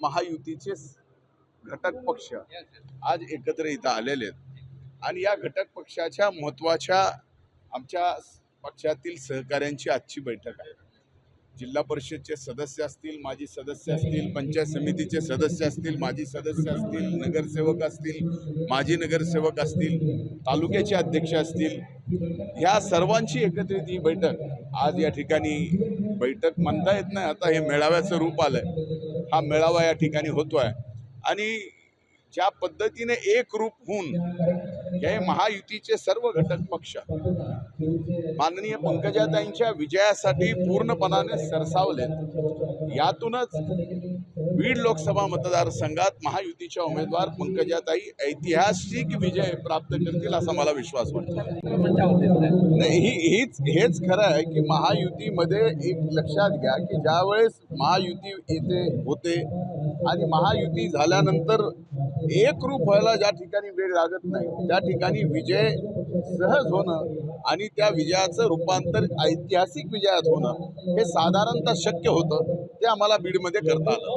महायुतीचे घटक पक्ष आज एकत्र इथं आलेले आहेत. आणि या घटक पक्षाच्या महत्त्वाच्या आमच्या पक्षातील सहकाऱ्यांची आजची बैठक आहे. जिल्हा परिषदचे सदस्य असतील माजी सदस्य असतील पंचायत समितीचे सदस्य असतील माजी सदस्य असतील नगरसेवक असतील माजी नगरसेवक असतील तालुक्याचे अध्यक्ष असतील ह्या सर्वांची एकत्रित ही बैठक आज या ठिकाणी बैठक म्हणता येत नाही. आता हे मेळाव्याचं रूप आलं आहे हा मेळावा या ठिकाणी होतो आहे आणि ज्या पद्धतीने एक रूप होऊन हे महायुतीचे सर्व घटक पक्ष माननीय पंकजाताईंच्या विजयासाठी पूर्णपणाने सरसावलेत. यातूनच बीड लोकसभा मतदारसंघात महायुतीच्या उमेदवार पंकजाताई ऐतिहासिक विजय प्राप्त करतील असा मला विश्वास वाटतो. नाही ही हीच हेच खरं आहे की महायुतीमध्ये एक लक्षात घ्या की ज्यावेळेस महायुती येते होते आणि महायुती झाल्यानंतर एक रूप व्हायला ज्या ठिकाणी वेळ लागत नाही त्या ठिकाणी विजय सहज होणं आणि त्या विजयाचं रूपांतर ऐतिहासिक विजयात होणं हे साधारणतः शक्य होतं ते आम्हाला बीडमध्ये करता आलं.